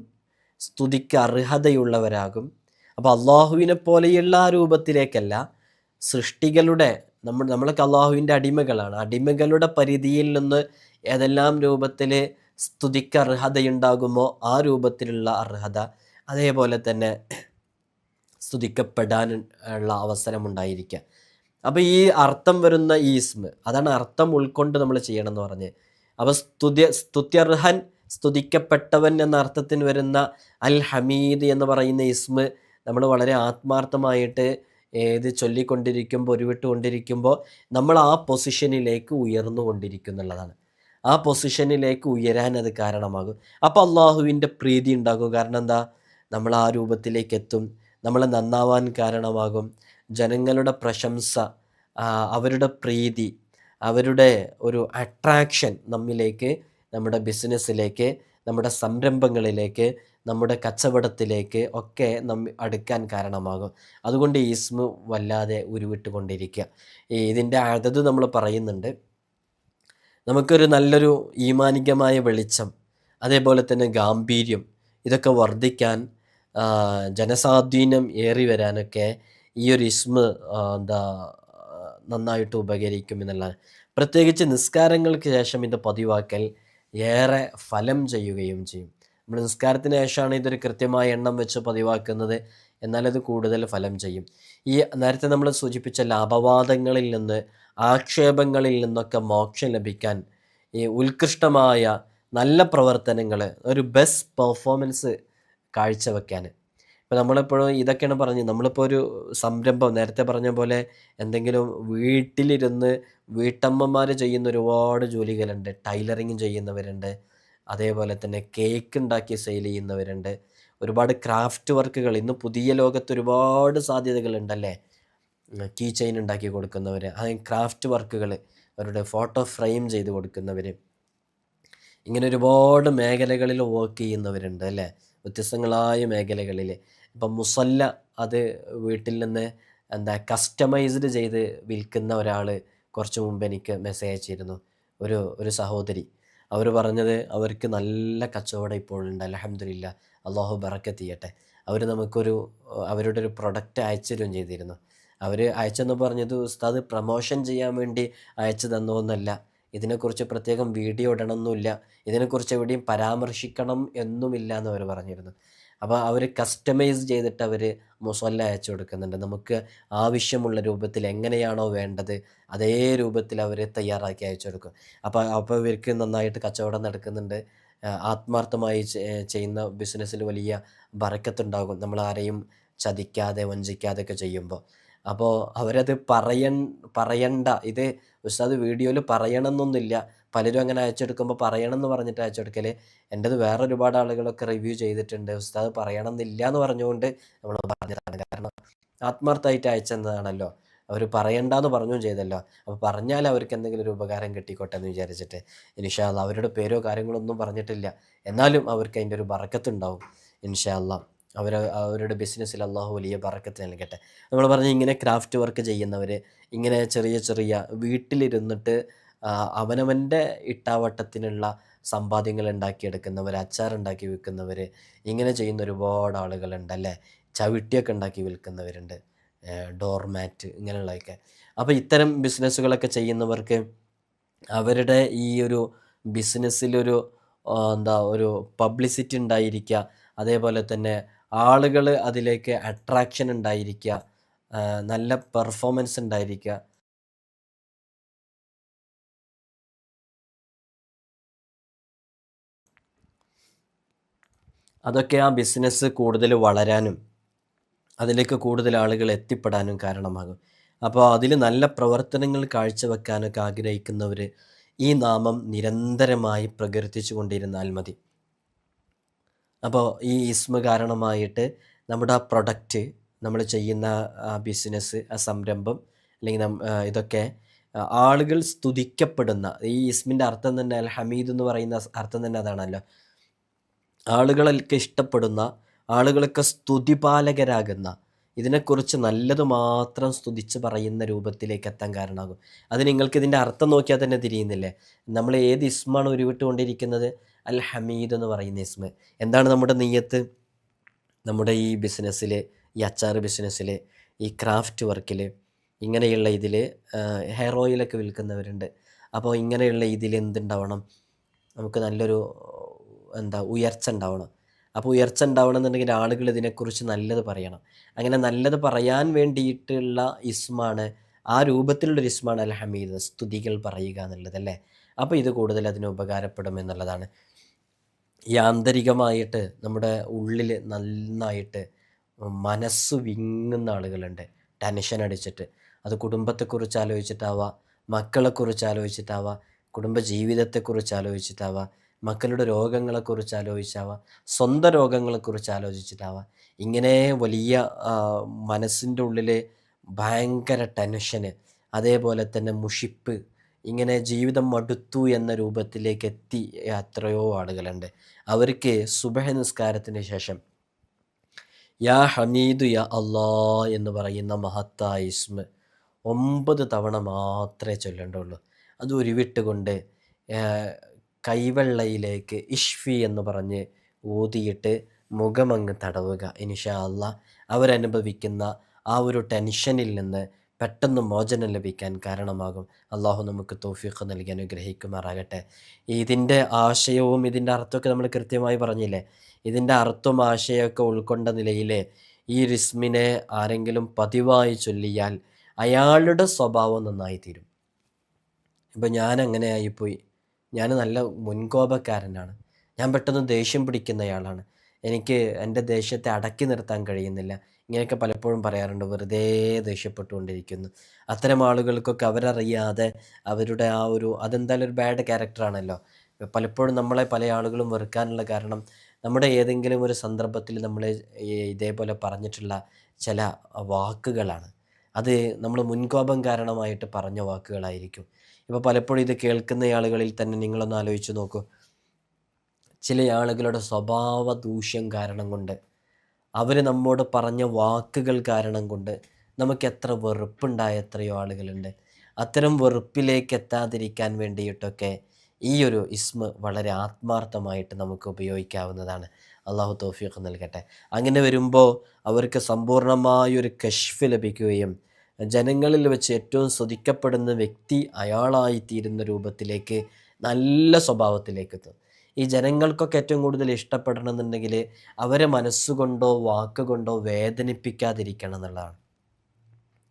സ്തുതിക്ക് അർഹതയുള്ളവരാകും അപ്പോൾ അള്ളാഹുവിനെ പോലെയുള്ള ആ രൂപത്തിലേക്കല്ല സൃഷ്ടികളുടെ നമ്മൾ നമ്മളൊക്കെ അള്ളാഹുവിന്റെ അടിമകളാണ്. അടിമകളുടെ പരിധിയിൽ നിന്ന് ഏതെല്ലാം രൂപത്തിൽ സ്തുതിക്ക് അർഹതയുണ്ടാകുമോ ആ രൂപത്തിലുള്ള അർഹത. അതേപോലെ തന്നെ സ്തുതിക്കപ്പെടാൻ ഉള്ള അവസരമുണ്ടായിരിക്കുക അപ്പോൾ ഈ അർത്ഥം വരുന്ന ഈ ഇസ്മ അതാണ് അർത്ഥം ഉൾക്കൊണ്ട് നമ്മൾ ചെയ്യണം എന്ന് പറഞ്ഞ്. അപ്പോൾ സ്തുതി സ്തുത്യർഹൻ സ്തുതിക്കപ്പെട്ടവൻ എന്ന അർത്ഥത്തിന് വരുന്ന അൽ ഹമീദ് എന്ന് പറയുന്ന ഇസ്മ നമ്മൾ വളരെ ആത്മാർത്ഥമായിട്ട് ഏത് ചൊല്ലിക്കൊണ്ടിരിക്കുമ്പോൾ ഉരുവിട്ടുകൊണ്ടിരിക്കുമ്പോൾ നമ്മൾ ആ പൊസിഷനിലേക്ക് ഉയർന്നു കൊണ്ടിരിക്കുന്നുള്ളതാണ് ആ പൊസിഷനിലേക്ക് ഉയരാൻ അത് കാരണമാകും. അപ്പോൾ അള്ളാഹുവിന്റെ പ്രീതി ഉണ്ടാകും. കാരണം എന്താ? നമ്മൾ ആ രൂപത്തിലേക്ക് എത്തും നമ്മൾ നന്നാവാൻ കാരണമാകും. ജനങ്ങളുടെ പ്രശംസ അവരുടെ പ്രീതി അവരുടെ ഒരു അട്രാക്ഷൻ നമ്മിലേക്ക് നമ്മുടെ ബിസിനസ്സിലേക്ക് നമ്മുടെ സംരംഭങ്ങളിലേക്ക് നമ്മുടെ കച്ചവടത്തിലേക്ക് ഒക്കെ നമ്മ അടുക്കാൻ കാരണമാകും. അതുകൊണ്ട് ഈസ്മു വല്ലാതെ ഉരുവിട്ടുകൊണ്ടിരിക്കുക. ഇതിന്റെ അതത് നമ്മൾ പറയുന്നുണ്ട്. നമുക്കൊരു നല്ലൊരു ഈമാനികമായ വെളിച്ചം അതേപോലെ തന്നെ ഗാംഭീര്യം ഇതൊക്കെ വർദ്ധിക്കാൻ ആ, ജനസാധീനം ഏറി വരാനൊക്കെ ഈ ഒരു ഇസ്മ എന്താ നന്നായിട്ട് ഉപകരിക്കും എന്നുള്ളതാണ്. പ്രത്യേകിച്ച് നിസ്കാരങ്ങൾക്ക് ശേഷം ഇത് പതിവാക്കൽ ഏറെ ഫലം ചെയ്യുകയും ചെയ്യും. നമ്മൾ നിസ്കാരത്തിന് ശേഷമാണ് ഇതൊരു കൃത്യമായ എണ്ണം വെച്ച് പതിവാക്കുന്നത് എന്നാൽ കൂടുതൽ ഫലം ചെയ്യും. ഈ നേരത്തെ നമ്മൾ സൂചിപ്പിച്ച ലാഭവാദങ്ങളിൽ നിന്ന് ആക്ഷേപങ്ങളിൽ നിന്നൊക്കെ മോക്ഷം ലഭിക്കാൻ ഈ ഉത്കൃഷ്ടമായ നല്ല പ്രവർത്തനങ്ങൾ ഒരു ബെസ്റ്റ് പെർഫോമൻസ് കാഴ്ചവെക്കാൻ ഇപ്പോൾ നമ്മളിപ്പോഴും ഇതൊക്കെയാണ് പറഞ്ഞത് നമ്മളിപ്പോൾ ഒരു സംരംഭം നേരത്തെ പറഞ്ഞ പോലെ എന്തെങ്കിലും വീട്ടിലിരുന്ന് വീട്ടമ്മമാർ ചെയ്യുന്ന ഒരുപാട് ജോലികളുണ്ട്. ടൈലറിങ് ചെയ്യുന്നവരുണ്ട്. അതേപോലെ തന്നെ കേക്ക് ഉണ്ടാക്കി സെയിൽ ചെയ്യുന്നവരുണ്ട്. ഒരുപാട് ക്രാഫ്റ്റ് വർക്കുകൾ ഇന്ന് പുതിയ ലോകത്ത് ഒരുപാട് സാധ്യതകളുണ്ടല്ലേ? കീ ചെയിൻ ഉണ്ടാക്കി കൊടുക്കുന്നവർ അതായത് ക്രാഫ്റ്റ് വർക്കുകൾ അവരുടെ ഫോട്ടോ ഫ്രെയിം ചെയ്ത് കൊടുക്കുന്നവർ ഇങ്ങനെ ഒരുപാട് മേഖലകളിൽ വർക്ക് ചെയ്യുന്നവരുണ്ട് അല്ലേ? വ്യത്യസ്തങ്ങളായ മേഖലകളിൽ. ഇപ്പം മുസല്ല അത് വീട്ടിൽ നിന്ന് എന്താ കസ്റ്റമൈസ്ഡ് ചെയ്ത് വിൽക്കുന്ന ഒരാൾ കുറച്ച് മുമ്പ് എനിക്ക് മെസ്സേജ് അയച്ചിരുന്നു. ഒരു ഒരു സഹോദരി. അവർ പറഞ്ഞത് അവർക്ക് നല്ല കച്ചവടം ഇപ്പോഴുണ്ട് അലഹമില്ല അള്ളാഹു ബറക്കത്ത് ചെയ്യട്ടെ അവർ നമുക്കൊരു അവരുടെ ഒരു പ്രൊഡക്റ്റ് അയച്ചു ചെയ്തിരുന്നു. അവർ അയച്ചെന്ന് പറഞ്ഞത് ഉസ്താദ് പ്രമോഷൻ ചെയ്യാൻ വേണ്ടി അയച്ചു തന്നോന്നല്ല. ഇതിനെക്കുറിച്ച് പ്രത്യേകം വീഡിയോ ഇടണമെന്നില്ല ഇതിനെക്കുറിച്ച് എവിടെയും പരാമർശിക്കണം എന്നുമില്ല എന്ന് അവർ പറഞ്ഞിരുന്നു. അപ്പോൾ അവർ കസ്റ്റമൈസ് ചെയ്തിട്ട് അവർ മുസല്ല അയച്ചു കൊടുക്കുന്നുണ്ട്. നമുക്ക് ആവശ്യമുള്ള രൂപത്തിൽ എങ്ങനെയാണോ വേണ്ടത് അതേ രൂപത്തിൽ അവർ തയ്യാറാക്കി അയച്ചു കൊടുക്കും. അപ്പോൾ അപ്പോൾ ഇവർക്ക് നന്നായിട്ട് കച്ചവടം നടക്കുന്നുണ്ട്. ആത്മാർത്ഥമായി ചെയ്യുന്ന ബിസിനസ്സിൽ വലിയ ബറക്കത്തുണ്ടാകും. നമ്മൾ ആരെയും ചതിക്കാതെ വഞ്ചിക്കാതെ ഒക്കെ ചെയ്യുമ്പോൾ. അപ്പോൾ അവരത് പറയ പറയണ്ട. ഇത് ഉസ്താദ് വീഡിയോയിൽ പറയണമെന്നൊന്നുമില്ല. പലരും അങ്ങനെ അയച്ചെടുക്കുമ്പോൾ പറയണം എന്ന് പറഞ്ഞിട്ട് അയച്ചെടുക്കൽ എന്റെത് വേറെ ഒരുപാട് ആളുകളൊക്കെ റിവ്യൂ ചെയ്തിട്ടുണ്ട്. ഉസ്താദ് പറയണമെന്നില്ല എന്ന് പറഞ്ഞുകൊണ്ട് നമ്മൾ പറഞ്ഞതാണ്. കാരണം ആത്മാർത്ഥമായിട്ട് അയച്ചെന്നതാണല്ലോ. അവർ പറയണ്ടെന്ന് പറഞ്ഞും ചെയ്തല്ലോ. അപ്പോൾ പറഞ്ഞാൽ അവർക്ക് എന്തെങ്കിലും ഒരു ഉപകാരം കിട്ടിക്കോട്ടെ എന്ന് വിചാരിച്ചിട്ട് ഇൻഷാല്ല അവരുടെ പേരോ കാര്യങ്ങളോ ഒന്നും പറഞ്ഞിട്ടില്ല. എന്നാലും അവർക്ക് അതിന്റെ ഒരു ബറക്കത്തുണ്ടാവും. ഇൻഷാല്ല അവർ അവരുടെ ബിസിനസ്സിൽ അള്ളാഹു വലിയ പറക്കത്ത് നൽകട്ടെ. നമ്മൾ പറഞ്ഞ ഇങ്ങനെ ക്രാഫ്റ്റ് വർക്ക് ചെയ്യുന്നവർ ഇങ്ങനെ ചെറിയ ചെറിയ വീട്ടിലിരുന്നിട്ട് അവനവന്റെ ഇട്ടാവട്ടത്തിനുള്ള സമ്പാദ്യങ്ങൾ ഉണ്ടാക്കിയെടുക്കുന്നവർ അച്ചാറുണ്ടാക്കി വിൽക്കുന്നവർ ഇങ്ങനെ ചെയ്യുന്ന ഒരുപാട് ആളുകളുണ്ട് അല്ലേ? ചവിട്ടിയൊക്കെ ഉണ്ടാക്കി വിൽക്കുന്നവരുണ്ട്. ഡോർമാറ്റ് ഇങ്ങനെയുള്ളതൊക്കെ. അപ്പോൾ ഇത്തരം ബിസിനസ്സുകളൊക്കെ ചെയ്യുന്നവർക്ക് അവരുടെ ഈ ഒരു ബിസിനസ്സിലൊരു എന്താ ഒരു പബ്ലിസിറ്റി ഉണ്ടായിരിക്കുക. അതേപോലെ തന്നെ ആളുകൾ അതിലേക്ക് അട്രാക്ഷൻ ഉണ്ടായിരിക്കുക നല്ല പെർഫോമൻസ് ഉണ്ടായിരിക്കുക. അതൊക്കെ ആ ബിസിനസ് കൂടുതൽ വളരാനും അതിലേക്ക് കൂടുതൽ ആളുകൾ എത്തിപ്പെടാനും കാരണമാകും. അപ്പോൾ അതിൽ നല്ല പ്രവർത്തനങ്ങൾ കാഴ്ചവെക്കാനൊക്കെ ആഗ്രഹിക്കുന്നവർ ഈ നാമം നിരന്തരമായി പ്രകീർത്തിച്ചു കൊണ്ടിരുന്നാൽ മതി. അപ്പോൾ ഈ ഇസ്മ കാരണമായിട്ട് നമ്മുടെ ആ പ്രൊഡക്റ്റ് നമ്മൾ ചെയ്യുന്ന ബിസിനസ് ആ സംരംഭം അല്ലെങ്കിൽ ഇതൊക്കെ ആളുകൾ സ്തുതിക്കപ്പെടുന്ന ഈ ഇസ്മിന്റെ അർത്ഥം തന്നെ അൽ ഹമീദ് എന്ന് പറയുന്ന അർത്ഥം തന്നെ അതാണല്ലോ. ആളുകളൊക്കെ ഇഷ്ടപ്പെടുന്ന ആളുകളൊക്കെ സ്തുതിപാലകരാകുന്ന ഇതിനെക്കുറിച്ച് നല്ലത് മാത്രം സ്തുതിച്ച് പറയുന്ന രൂപത്തിലേക്ക് എത്താൻ കാരണമാകും. അത് നിങ്ങൾക്ക് ഇതിന്റെ അർത്ഥം നോക്കിയാൽ തന്നെ തിരിയുന്നില്ലേ? നമ്മൾ ഏത് ഇസ്മാണ് ഉരുവിട്ടുകൊണ്ടിരിക്കുന്നത്? അൽ ഹമീദ് എന്ന് പറയുന്ന ഇസ്മ. എന്താണ് നമ്മുടെ നെയ്യത്ത്? നമ്മുടെ ഈ ബിസിനസ്സിൽ ഈ അച്ചാർ ബിസിനസ്സിൽ ഈ ക്രാഫ്റ്റ് വർക്കിൽ ഇങ്ങനെയുള്ള ഇതിൽ ഹെയർ ഓയിലൊക്കെ വിൽക്കുന്നവരുണ്ട്. അപ്പോൾ ഇങ്ങനെയുള്ള ഇതിൽ എന്തുണ്ടാവണം? നമുക്ക് നല്ലൊരു എന്താ ഉയർച്ച ഉണ്ടാവണം. അപ്പോൾ ഉയർച്ച ഉണ്ടാവണം എന്നുണ്ടെങ്കിൽ ആളുകൾ ഇതിനെക്കുറിച്ച് നല്ലത് പറയണം. അങ്ങനെ നല്ലത് പറയാൻ വേണ്ടിയിട്ടുള്ള ഇസ്മാണ് ആ രൂപത്തിലുള്ളൊരു ഇസ്മാണ് അൽ ഹമീദ് സ്തുതികൾ പറയുക എന്നുള്ളത് അല്ലേ? അപ്പോൾ ഇത് കൂടുതൽ അതിന് ഉപകാരപ്പെടും എന്നുള്ളതാണ്. ഈ ആന്തരികമായിട്ട് നമ്മുടെ ഉള്ളിൽ നന്നായിട്ട് മനസ്സ് വിങ്ങുന്ന ആളുകളുണ്ട്. ടെൻഷൻ അടിച്ചിട്ട്. അത് കുടുംബത്തെക്കുറിച്ച് ആലോചിച്ചിട്ടാവാം മക്കളെക്കുറിച്ച് ആലോചിച്ചിട്ടാവാം കുടുംബജീവിതത്തെക്കുറിച്ച് ആലോചിച്ചിട്ടാവാം മക്കളുടെ രോഗങ്ങളെക്കുറിച്ച് ആലോചിച്ചാവാം സ്വന്തം രോഗങ്ങളെക്കുറിച്ച് ആലോചിച്ചിട്ടാവാം. ഇങ്ങനെ വലിയ മനസ്സിന്റെ ഉള്ളിൽ ഭയങ്കര ടെൻഷന് അതേപോലെ തന്നെ മുഷിപ്പ് ഇങ്ങനെ ജീവിതം മടുത്തു എന്ന രൂപത്തിലേക്ക് എത്തി എത്രയോ ആളുകളുണ്ട്. അവർക്ക് സുബഹ നിസ്കാരത്തിന് ശേഷം യാ ഹമീദു യാ അള്ളാ എന്ന് പറയുന്ന മഹത്തായ ഇസ്മ ഒമ്പത് തവണ മാത്രമേ ചൊല്ലേണ്ടുള്ളൂ. അത് ഉരുവിട്ടുകൊണ്ട് കൈവെള്ളയിലേക്ക് ഇഷ്ഫി എന്ന് പറഞ്ഞ് ഊതിയിട്ട് മുഖമങ്ങ് തടവുക. ഇനിഷാ അല്ല അവരനുഭവിക്കുന്ന ആ ഒരു ടെൻഷനിൽ നിന്ന് പെട്ടെന്ന് മോചനം ലഭിക്കാൻ കാരണമാകും. അള്ളാഹു നമുക്ക് തോഫീഖ് നൽകി അനുഗ്രഹിക്കുമാറാകട്ടെ. ഇതിന്റെ ആശയവും ഇതിന്റെ അർത്ഥമൊക്കെ നമ്മൾ കൃത്യമായി പറഞ്ഞില്ലേ? ഇതിന്റെ അർത്ഥവും ആശയമൊക്കെ ഉൾക്കൊണ്ട നിലയിൽ ഈ റിസ്മിനെ ആരെങ്കിലും പതിവായി ചൊല്ലിയാൽ അയാളുടെ സ്വഭാവം നന്നായി തീരും ഇപ്പം ഞാൻ അങ്ങനെ ആയിപ്പോയി ഞാൻ നല്ല മുൻകോപക്കാരനാണ്. ഞാൻ പെട്ടെന്ന് ദേഷ്യം പിടിക്കുന്നയാളാണ്. എനിക്ക് എന്റെ ദേഷ്യത്തെ അടക്കി നിർത്താൻ കഴിയുന്നില്ല. ഇങ്ങനെയൊക്കെ പലപ്പോഴും പറയാറുണ്ട് വെറുതെ ദേഷ്യപ്പെട്ടുകൊണ്ടിരിക്കുന്നു. അത്തരം ആളുകൾക്കൊക്കെ അവരറിയാതെ അവരുടെ ആ ഒരു അതെന്തായാലും ഒരു ബാഡ് ക്യാരക്ടറാണല്ലോ പലപ്പോഴും നമ്മളെ പല ആളുകളും വെറുക്കാനുള്ള കാരണം നമ്മുടെ ഏതെങ്കിലും ഒരു സന്ദർഭത്തിൽ നമ്മൾ ഇതേപോലെ പറഞ്ഞിട്ടുള്ള ചില വാക്കുകളാണ്. അത് നമ്മൾ മുൻകോപം കാരണമായിട്ട് പറഞ്ഞ വാക്കുകളായിരിക്കും. ഇപ്പോൾ പലപ്പോഴും ഇത് കേൾക്കുന്ന ആളുകളിൽ തന്നെ നിങ്ങളൊന്ന് ആലോചിച്ച് നോക്കൂ. ചില ആളുകളുടെ സ്വഭാവ ദൂഷ്യം കാരണം കൊണ്ട് അവർ നമ്മോട് പറഞ്ഞ വാക്കുകൾ കാരണം കൊണ്ട് നമുക്ക് എത്ര വെറുപ്പുണ്ടായ എത്രയോ ആളുകളുണ്ട്. അത്തരം വെറുപ്പിലേക്ക് എത്താതിരിക്കാൻ വേണ്ടിയിട്ടൊക്കെ ഈ ഒരു ഇസ്മ വളരെ ആത്മാർത്ഥമായിട്ട് നമുക്ക് ഉപയോഗിക്കാവുന്നതാണ്. അള്ളാഹു തോഫിയൊക്കെ നൽകട്ടെ. അങ്ങനെ വരുമ്പോൾ അവർക്ക് സമ്പൂർണമായൊരു കഷ്ഫ് ലഭിക്കുകയും ജനങ്ങളിൽ വെച്ച് ഏറ്റവും ശ്രദ്ധിക്കപ്പെടുന്ന വ്യക്തി അയാളായിത്തീരുന്ന രൂപത്തിലേക്ക് നല്ല സ്വഭാവത്തിലേക്ക് എത്തും. ഈ ജനങ്ങൾക്കൊക്കെ ഏറ്റവും കൂടുതൽ ഇഷ്ടപ്പെടണമെന്നുണ്ടെങ്കിൽ അവരെ മനസ്സുകൊണ്ടോ വാക്കുകൊണ്ടോ വേദനിപ്പിക്കാതിരിക്കണം എന്നുള്ളതാണ്.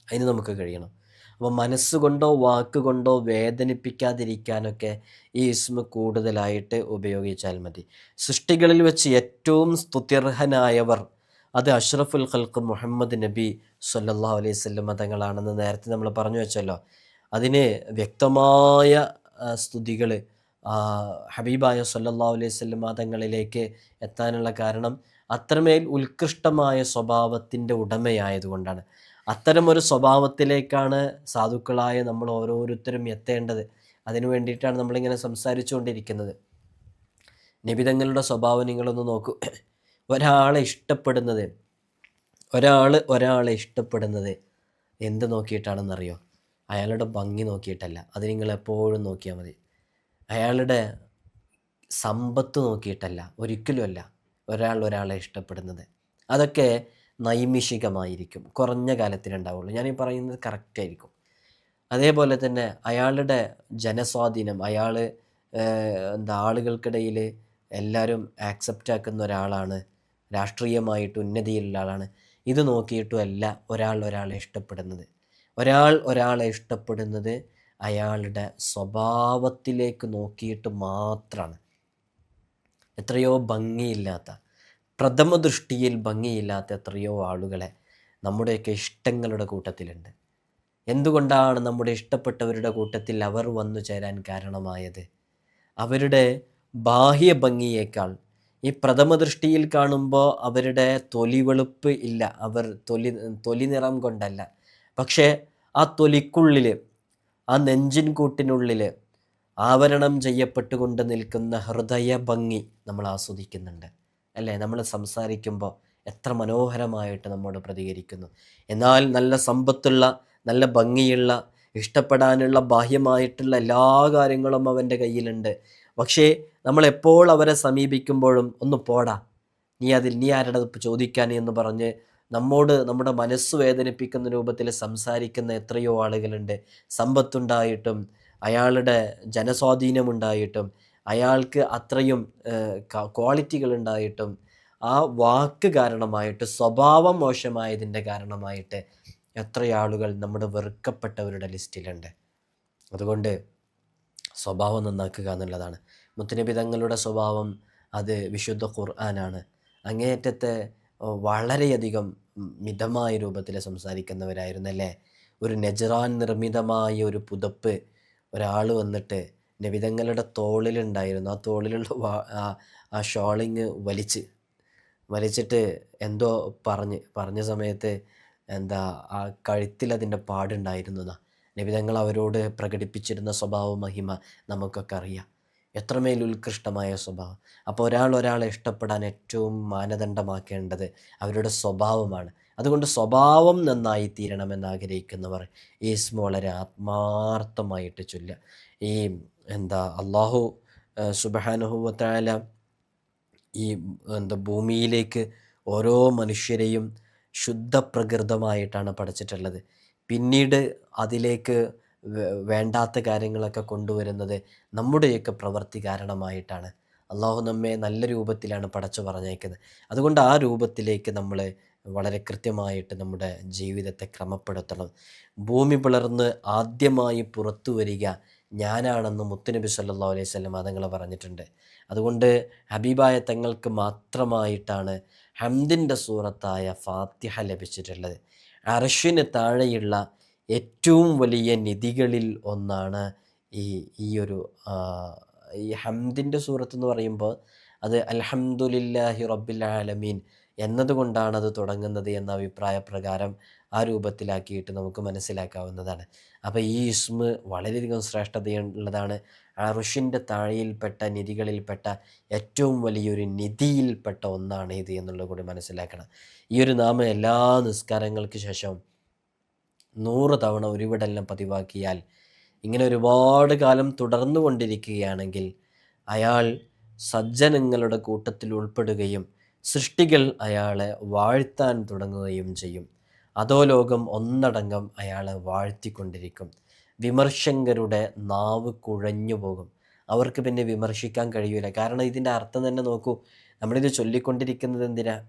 അതിന് നമുക്ക് കഴിയണം. അപ്പോൾ മനസ്സുകൊണ്ടോ വാക്കുകൊണ്ടോ വേദനിപ്പിക്കാതിരിക്കാനൊക്കെ ഈ ഇസ്മ കൂടുതലായിട്ട് ഉപയോഗിച്ചാൽ മതി. സൃഷ്ടികളിൽ വെച്ച് ഏറ്റവും സ്തുത്യർഹനായവർ അത് അഷ്റഫുൽ ഖൽക്ക് മുഹമ്മദ് നബി സല്ലാ അലൈഹി മതങ്ങളാണെന്ന് നേരത്തെ നമ്മൾ പറഞ്ഞു വെച്ചല്ലോ. അതിന് വ്യക്തമായ സ്തുതികൾ ഹബീബായ സല്ലാ അലൈഹി സ്വല്ലം മതങ്ങളിലേക്ക് എത്താനുള്ള കാരണം അത്രമേൽ ഉത്കൃഷ്ടമായ സ്വഭാവത്തിന്റെ ഉടമയായതുകൊണ്ടാണ്. അത്തരമൊരു സ്വഭാവത്തിലേക്കാണ് സാധുക്കളായ നമ്മൾ ഓരോരുത്തരും എത്തേണ്ടത്. അതിനു വേണ്ടിയിട്ടാണ് നമ്മളിങ്ങനെ സംസാരിച്ചുകൊണ്ടിരിക്കുന്നത്. നിബിതങ്ങളുടെ സ്വഭാവം നിങ്ങളൊന്ന് നോക്കൂ. ഒരാളെ ഇഷ്ടപ്പെടുന്നത് ഒരാൾ ഒരാളെ ഇഷ്ടപ്പെടുന്നത് എന്ത് നോക്കിയിട്ടാണെന്നറിയോ? അയാളുടെ ഭംഗി നോക്കിയിട്ടല്ല. അത് നിങ്ങൾ എപ്പോഴും നോക്കിയാൽ മതി. അയാളുടെ സമ്പത്ത് നോക്കിയിട്ടല്ല ഒരിക്കലുമല്ല ഒരാൾ ഒരാളെ ഇഷ്ടപ്പെടുന്നത്. അതൊക്കെ നൈമിഷികമായിരിക്കും. കുറഞ്ഞ കാലത്തിനുണ്ടാവുള്ളൂ. പറയുന്നത് പറയുന്നത് കറക്റ്റായിരിക്കും അതേപോലെ തന്നെ അയാളുടെ ജനസ്വാധീനം അയാൾ എന്താ ആളുകൾക്കിടയിൽ എല്ലാവരും ആക്സെപ്റ്റ് ആക്കുന്ന ഒരാളാണ് രാഷ്ട്രീയമായിട്ട് ഉന്നതിയിലുള്ള ആളാണ്. ഇത് നോക്കിയിട്ടുമല്ല ഒരാൾ ഒരാളെ ഇഷ്ടപ്പെടുന്നത്. ഒരാൾ ഒരാളെ ഇഷ്ടപ്പെടുന്നത് അയാളുടെ സ്വഭാവത്തിലേക്ക് നോക്കിയിട്ട് മാത്രമാണ് എത്രയോ ഭംഗിയില്ലാത്ത പ്രഥമ ദൃഷ്ടിയിൽ ഭംഗിയില്ലാത്ത എത്രയോ ആളുകളെ നമ്മുടെയൊക്കെ ഇഷ്ടങ്ങളുടെ കൂട്ടത്തിലുണ്ട്. എന്തുകൊണ്ടാണ് നമ്മുടെ ഇഷ്ടപ്പെട്ടവരുടെ കൂട്ടത്തിൽ അവർ വന്നു ചേരാൻ കാരണമായത്? അവരുടെ ബാഹ്യ ഭംഗിയേക്കാൾ ഈ പ്രഥമ ദൃഷ്ടിയിൽ കാണുമ്പോൾ അവരുടെ തൊലി വെളുപ്പ് ഇല്ല. അവർ തൊലി തൊലി നിറം കൊണ്ടല്ല. പക്ഷേ ആ തൊലിക്കുള്ളിൽ ആ നെഞ്ചിൻ കൂട്ടിനുള്ളിൽ ആവരണം ചെയ്യപ്പെട്ടുകൊണ്ട് നിൽക്കുന്ന ഹൃദയ ഭംഗി നമ്മൾ ആസ്വദിക്കുന്നുണ്ട്. അല്ലേ? നമ്മൾ സംസാരിക്കുമ്പോൾ എത്ര മനോഹരമായിട്ട് നമ്മോട് പ്രതികരിക്കുന്നു. എന്നാൽ നല്ല സമ്പത്തുള്ള നല്ല ഭംഗിയുള്ള ഇഷ്ടപ്പെടാനുള്ള ബാഹ്യമായിട്ടുള്ള എല്ലാ കാര്യങ്ങളും അവന്റെ കയ്യിലുണ്ട്. പക്ഷേ നമ്മൾ എപ്പോൾ അവരെ സമീപിക്കുമ്പോഴും ഒന്ന് പോടാ. നീ അതിൽ നീ ആരുടെ ചോദിക്കാൻ എന്ന് പറഞ്ഞ് നമ്മോട് നമ്മുടെ മനസ്സ് വേദനിപ്പിക്കുന്ന രൂപത്തിൽ സംസാരിക്കുന്ന എത്രയോ ആളുകളുണ്ട്. സമ്പത്തുണ്ടായിട്ടും അയാളുടെ ജനസ്വാധീനമുണ്ടായിട്ടും അയാൾക്ക് അത്രയും ക്വാളിറ്റികൾ ഉണ്ടായിട്ടും ആ വാക്ക് കാരണമായിട്ട് സ്വഭാവം മോശമായതിന്റെ കാരണമായിട്ട് എത്ര ആളുകൾ നമ്മുടെ വെറുക്കപ്പെട്ടവരുടെ ലിസ്റ്റിലുണ്ട്. അതുകൊണ്ട് സ്വഭാവം നന്നാക്കുക എന്നുള്ളതാണ്. മുത്തനബി തങ്ങളുടെ സ്വഭാവം അത് വിശുദ്ധ ഖുർആനാണ്. അങ്ങേയറ്റത്തെ വളരെയധികം മിതമായ രൂപത്തിൽ സംസാരിക്കുന്നവരായിരുന്നല്ലേ? ഒരു നെജറാൻ നിർമ്മിതമായ ഒരു പുതപ്പ് ഒരാൾ വന്നിട്ട് നബിതങ്ങളുടെ തോളിലുണ്ടായിരുന്നു. ആ തോളിലുള്ള ആ ഷോളിങ് വലിച്ച് വലിച്ചിട്ട് എന്തോ പറഞ്ഞ് പറഞ്ഞ സമയത്ത് എന്താ ആ കഴുത്തിൽ അതിന്റെ പാടുണ്ടായിരുന്നു നബിതങ്ങൾ അവരോട് പ്രകടിപ്പിച്ചിരുന്ന സ്വഭാവ മഹിമ നമുക്കൊക്കെ അറിയാം. എത്രമേൽ ഉത്കൃഷ്ടമായ സ്വഭാവം. അപ്പോൾ ഒരാൾ ഒരാളെ ഇഷ്ടപ്പെടാൻ ഏറ്റവും മാനദണ്ഡമാക്കേണ്ടത് അവരുടെ സ്വഭാവമാണ്. അതുകൊണ്ട് സ്വഭാവം നന്നായി തീരണമെന്ന് ആഗ്രഹിക്കുന്നവർ ഈ ഇസ്മ വളരെ ആത്മാർത്ഥമായിട്ട് ചൊല്ല ഈ എന്താ അള്ളാഹു സുബാനുഭവത്തായ ഈ എന്താ ഭൂമിയിലേക്ക് ഓരോ മനുഷ്യരെയും ശുദ്ധപ്രകൃതമായിട്ടാണ് പഠിച്ചിട്ടുള്ളത്. പിന്നീട് അതിലേക്ക് വേണ്ടാത്ത കാര്യങ്ങളൊക്കെ കൊണ്ടുവരുന്നത് നമ്മുടെയൊക്കെ പ്രവൃത്തി കാരണമായിട്ടാണ്. അള്ളാഹു നമ്മെ നല്ല രൂപത്തിലാണ് പടച്ചു പറഞ്ഞേക്കുന്നത് അതുകൊണ്ട് ആ രൂപത്തിലേക്ക് നമ്മൾ വളരെ കൃത്യമായിട്ട് നമ്മുടെ ജീവിതത്തെ ക്രമപ്പെടുത്തണം. ഭൂമി പിളർന്ന് ആദ്യമായി പുറത്തു വരിക ഞാനാണെന്ന് മുത്തുനബി സല്ലാ അലൈഹി സ്വലം അതങ്ങൾ പറഞ്ഞിട്ടുണ്ട്. അതുകൊണ്ട് ഹബീബായ തങ്ങൾക്ക് മാത്രമായിട്ടാണ് ഹംദിന്റെ സൂറത്തായ ഫാത്തിഹ ലഭിച്ചിട്ടുള്ളത്. അർഷിന് താഴെയുള്ള ഏറ്റവും വലിയ നിധികളിൽ ഒന്നാണ് ഈ ഈ ഒരു ഈ ഹംദിന്റെ സൂറത്ത് എന്ന് പറയുമ്പോൾ അത് അൽഹംദുലില്ലാഹി റബ്ബിൽ ആലമീൻ എന്നതുകൊണ്ടാണ് അത് തുടങ്ങുന്നത് എന്ന അഭിപ്രായ പ്രകാരം ആ രൂപത്തിലാക്കിയിട്ട് നമുക്ക് മനസ്സിലാക്കാവുന്നതാണ്. അപ്പോൾ ഈ ഇസ്മ് വളരെയധികം ശ്രേഷ്ഠതയുള്ളതാണ്. ഋഷിന്റെ താഴെയിൽപ്പെട്ട നിധികളിൽപ്പെട്ട ഏറ്റവും വലിയൊരു നിധിയിൽപ്പെട്ട ഒന്നാണ് ഇത് എന്നുള്ളത് കൂടി മനസ്സിലാക്കണം. ഈ ഒരു നാമം എല്ലാ നിസ്കാരങ്ങൾക്ക് ശേഷം നൂറ് തവണ ഉരുവിടലിനെ പതിവാക്കിയാൽ ഇങ്ങനെ ഒരുപാട് കാലം തുടർന്നു കൊണ്ടിരിക്കുകയാണെങ്കിൽ അയാൾ സജ്ജനങ്ങളുടെ കൂട്ടത്തിൽ ഉൾപ്പെടുകയും സൃഷ്ടികൾ അയാളെ വാഴ്ത്താൻ തുടങ്ങുകയും ചെയ്യും. അതോ ലോകം ഒന്നടങ്കം അയാളെ വാഴ്ത്തിക്കൊണ്ടിരിക്കും. വിമർശകരുടെ നാവ് കുഴഞ്ഞു പോകും. അവർക്ക് പിന്നെ വിമർശിക്കാൻ കഴിയൂല. കാരണം ഇതിന്റെ അർത്ഥം തന്നെ നോക്കൂ. നമ്മളിത് ചൊല്ലിക്കൊണ്ടിരിക്കുന്നത് എന്തിനാ?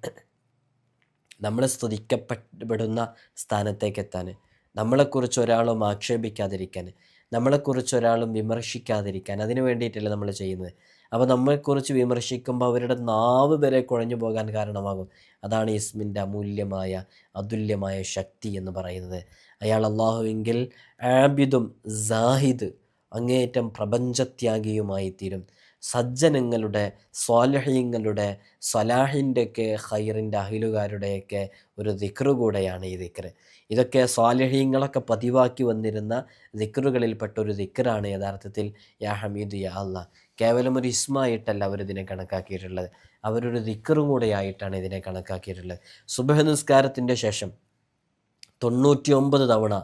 നമ്മൾ സ്തുതിക്കപ്പെടുന്ന സ്ഥാനത്തേക്ക് എത്താൻ. നമ്മളെക്കുറിച്ച് ഒരാളും ആക്ഷേപിക്കാതിരിക്കാൻ നമ്മളെക്കുറിച്ച് ഒരാളും വിമർശിക്കാതിരിക്കാൻ അതിന് വേണ്ടിയിട്ടല്ലേ നമ്മൾ ചെയ്യുന്നത്. അപ്പോൾ നമ്മളെക്കുറിച്ച് വിമർശിക്കുമ്പോൾ അവരുടെ നാവ് വരെ കുഴഞ്ഞു പോകാൻ കാരണമാകും. അതാണ് ഇസ്മിന്റെ അമൂല്യമായ അതുല്യമായ ശക്തി എന്ന് പറയുന്നത്. അയാൾ അള്ളാഹുവെങ്കിൽ ആബിദും സാഹിദ് അങ്ങേയറ്റം പ്രപഞ്ചത്യാഗിയുമായി തീരും സജ്ജനങ്ങളുടെ സ്വാലഹ്യങ്ങളുടെ സ്വലാഹിന്റെയൊക്കെ ഹൈറിന്റെ അഹിലുകാരുടെയൊക്കെ ഒരു ദിക്റു കൂടെയാണ് ഈ ദിക്റ്. ഇതൊക്കെ സ്വാലഹ്യങ്ങളൊക്കെ പതിവാക്കി വന്നിരുന്ന ദിക്റുകളിൽപ്പെട്ട ഒരു ദിക്റാണ് യഥാർത്ഥത്തിൽ യാ ഹമീദ് യാ അല്ല കേവലം ഒരു ഇസ്മായിട്ടല്ല അവരിതിനെ കണക്കാക്കിയിട്ടുള്ളത്. അവരൊരു ദിക്റും കൂടെയായിട്ടാണ് ഇതിനെ കണക്കാക്കിയിട്ടുള്ളത്. സുബഹ നിസ്കാരത്തിന്റെ ശേഷം തൊണ്ണൂറ്റി ഒമ്പത് തവണ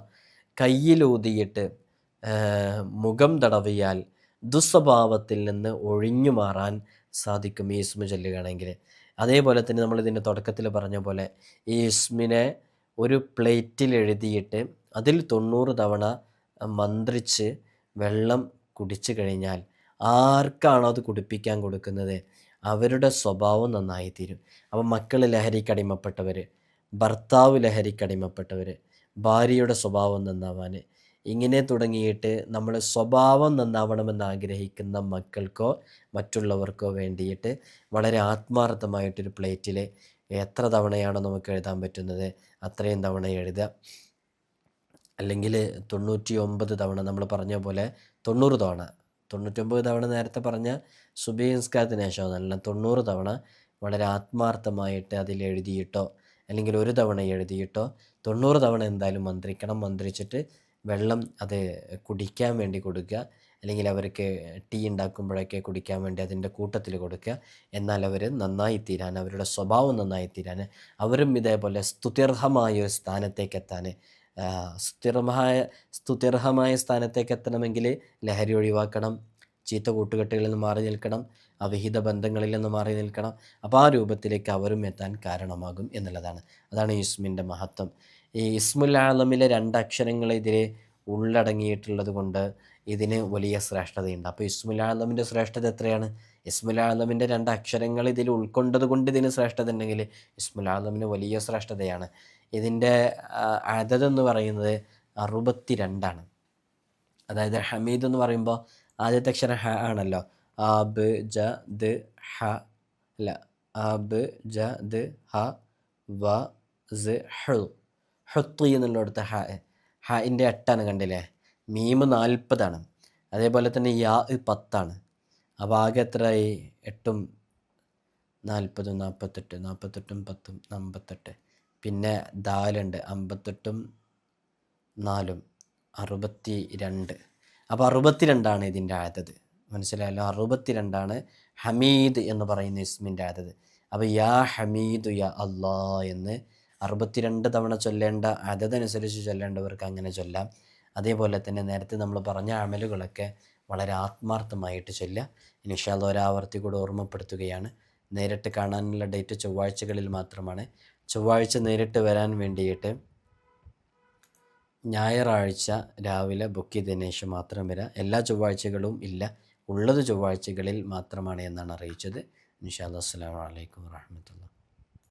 കയ്യിലൂതിയിട്ട് മുഖം തടവിയാൽ ദുസ്വഭാവത്തിൽ നിന്ന് ഒഴിഞ്ഞു മാറാൻ സാധിക്കും ഈ ഇസ്മ ചൊല്ലുകയാണെങ്കിൽ. അതേപോലെ തന്നെ നമ്മൾ ഇതിന്റെ തുടക്കത്തിൽ പറഞ്ഞ പോലെ ഈ ഇസ്മിനെ ഒരു പ്ലേറ്റിൽ എഴുതിയിട്ട് അതിൽ തൊണ്ണൂറ് തവണ മന്ത്രിച്ച് വെള്ളം കുടിച്ചു കഴിഞ്ഞാൽ ആർക്കാണോ അത് കുടിപ്പിക്കാൻ കൊടുക്കുന്നത്? അവരുടെ സ്വഭാവം നന്നായി തീരും അപ്പം മക്കൾ ലഹരിക്കടിമപ്പെട്ടവർ ഭർത്താവ് ലഹരിക്കടിമപ്പെട്ടവർ ഭാര്യയുടെ സ്വഭാവം നന്നാവാൻ ഇങ്ങനെ തുടങ്ങിയിട്ട് നമ്മൾ സ്വഭാവം നന്നാവണമെന്ന് ആഗ്രഹിക്കുന്ന മക്കൾക്കോ മറ്റുള്ളവർക്കോ വേണ്ടിയിട്ട് വളരെ ആത്മാർത്ഥമായിട്ടൊരു പ്ലേറ്റിൽ എത്ര തവണയാണോ നമുക്ക് എഴുതാൻ പറ്റുന്നത് അത്രയും തവണ എഴുതുക. അല്ലെങ്കിൽ തൊണ്ണൂറ്റി ഒമ്പത് തവണ നമ്മൾ പറഞ്ഞ പോലെ തൊണ്ണൂറ് തവണ. തൊണ്ണൂറ്റൊമ്പത് തവണ നേരത്തെ പറഞ്ഞ സുബി നിസ്കാരത്തിന് ശേഷം അല്ല തൊണ്ണൂറ് തവണ വളരെ ആത്മാർത്ഥമായിട്ട് അതിൽ എഴുതിയിട്ടോ അല്ലെങ്കിൽ ഒരു തവണ എഴുതിയിട്ടോ തൊണ്ണൂറ് തവണ എന്തായാലും മന്ത്രിക്കണം. മന്ത്രിച്ചിട്ട് വെള്ളം അത് കുടിക്കാൻ വേണ്ടി കൊടുക്കുക. അല്ലെങ്കിൽ അവർക്ക് ടീ ഉണ്ടാക്കുമ്പോഴൊക്കെ കുടിക്കാൻ വേണ്ടി അതിന്റെ കൂട്ടത്തിൽ കൊടുക്കുക. എന്നാൽ അവർ നന്നായി തീരാൻ അവരുടെ സ്വഭാവം നന്നായി തീരാൻ അവരും ഇതേപോലെ സ്തുത്യർഹമായ ഒരു സ്ഥാനത്തേക്ക് എത്താൻ സ്തുത്യർഹമായ സ്തുത്യർഹമായ സ്ഥാനത്തേക്ക് എത്തണമെങ്കിൽ ലഹരി ഒഴിവാക്കണം ചീത്ത കൂട്ടുകെട്ടുകളിൽ നിന്ന് മാറി നിൽക്കണം അവിഹിത ബന്ധങ്ങളിൽ നിന്ന് മാറി നിൽക്കണം. അപ്പോൾ ആ രൂപത്തിലേക്ക് അവരും എത്താൻ കാരണമാകും എന്നുള്ളതാണ്. അതാണ് യുസ്മിന്റെ മഹത്വം. ഈ ഇസ്മുൽ ആലമിലെ ഇതിൽ ഉള്ളടങ്ങിയിട്ടുള്ളത് കൊണ്ട് ഇതിന് വലിയ ശ്രേഷ്ഠതയുണ്ട്. അപ്പോൾ ഇസ്മുൽ ആലമിന്റെ ശ്രേഷ്ഠത എത്രയാണ്? ഇസ്മുൽ ആലമിന്റെ രണ്ട് അക്ഷരങ്ങൾ ഇതിൽ ഉൾക്കൊണ്ടത് കൊണ്ട് ഇതിന് ശ്രേഷ്ഠത ഉണ്ടെങ്കിൽ ഇസ്മുൽ ആലമിന് വലിയ ശ്രേഷ്ഠതയാണ്. ഇതിന്റെ അതെന്ന് പറയുന്നത് അറുപത്തി രണ്ടാണ് അതായത് ഹമീദ് എന്ന് പറയുമ്പോൾ ആദ്യത്തെ അക്ഷരം ഹ ആണല്ലോ. ആ ബ് ജ ദ് ഹ അല്ല ആ ബ് ജ ദ് ഹ വ സ് ഹു. ഹുത്തു എന്നുള്ളിടത്ത് ഹ ഹന്റെ എട്ടാണ് കണ്ടില്ലേ? മീമ് നാൽപ്പതാണ്. അതേപോലെ തന്നെ യാ പത്താണ്. അപ്പോൾ ആകെ എത്രയായി? എട്ടും നാൽപ്പതും നാൽപ്പത്തെട്ട് നാൽപ്പത്തെട്ടും പത്തും അമ്പത്തെട്ട്. പിന്നെ ദാലുണ്ട്. അമ്പത്തെട്ടും നാലും. അറുപത്തി രണ്ട് അപ്പോൾ അറുപത്തി രണ്ടാണ് ഇതിന്റെ ആയതത് മനസ്സിലായല്ലോ? അറുപത്തി രണ്ടാണ് ഹമീദ് എന്ന് പറയുന്ന ഇസ്മിന്റെ ആയതത് അപ്പോൾ യാ ഹമീദ് യാ അള്ളാ എന്ന് അറുപത്തിരണ്ട് തവണ ചൊല്ലേണ്ട അതതനുസരിച്ച് ചൊല്ലേണ്ടവർക്ക് അങ്ങനെ ചൊല്ലാം. അതേപോലെ തന്നെ നേരത്തെ നമ്മൾ പറഞ്ഞ അമലുകളൊക്കെ വളരെ ആത്മാർത്ഥമായിട്ട് ചൊല്ലുക. ഇനിഷാല്ല ഒരാവർത്തി കൂടെ ഓർമ്മപ്പെടുത്തുകയാണ്. നേരിട്ട് കാണാനുള്ള ഡേറ്റ് ചൊവ്വാഴ്ചകളിൽ മാത്രമാണ്. ചൊവ്വാഴ്ച നേരിട്ട് വരാൻ വേണ്ടിയിട്ട് ഞായറാഴ്ച രാവിലെ ബുക്ക് ചെയ്തതിന് ശേഷം മാത്രം വരാം. എല്ലാ ചൊവ്വാഴ്ചകളും ഇല്ല. ഉള്ളത് ചൊവ്വാഴ്ചകളിൽ മാത്രമാണ് എന്നാണ് അറിയിച്ചത്. ഇൻഷാ അസ്സാം വലൈക്കും വാഹമത്തുള്ള